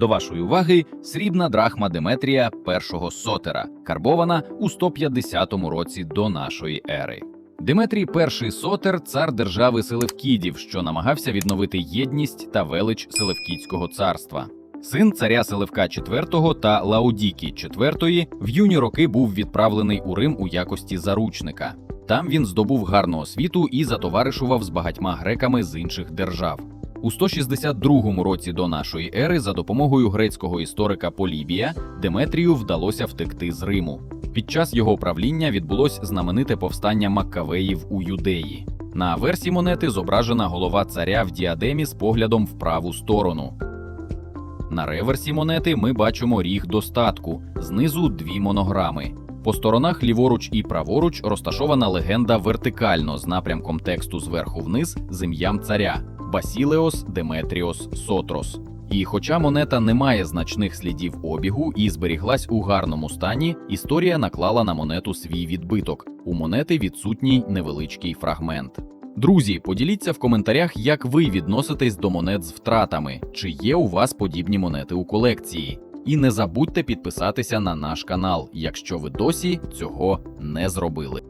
До вашої уваги срібна драхма Деметрія першого сотера, карбована у 150 році до нашої ери. Деметрій перший сотер цар держави Селевкідів, що намагався відновити єдність та велич Селевкідського царства. Син царя Селевка IV та Лаудікі IV в юні роки був відправлений у Рим у якості заручника. Там він здобув гарну освіту і затоваришував з багатьма греками з інших держав. У 162 році до нашої ери за допомогою грецького історика Полібія Деметрію вдалося втекти з Риму. Під час його правління відбулось знамените повстання Маккавеїв у Юдеї. На аверсі монети зображена голова царя в діадемі з поглядом в праву сторону. На реверсі монети ми бачимо ріг достатку, знизу дві монограми. По сторонах ліворуч і праворуч розташована легенда вертикально з напрямком тексту зверху вниз з ім'ям царя Басілеос Деметріос Сотрос. І хоча монета не має значних слідів обігу і зберіглась у гарному стані, історія наклала на монету свій відбиток. У монети відсутній невеличкий фрагмент. Друзі, поділіться в коментарях, як ви відноситесь до монет з втратами, чи є у вас подібні монети у колекції. І не забудьте підписатися на наш канал, якщо ви досі цього не зробили.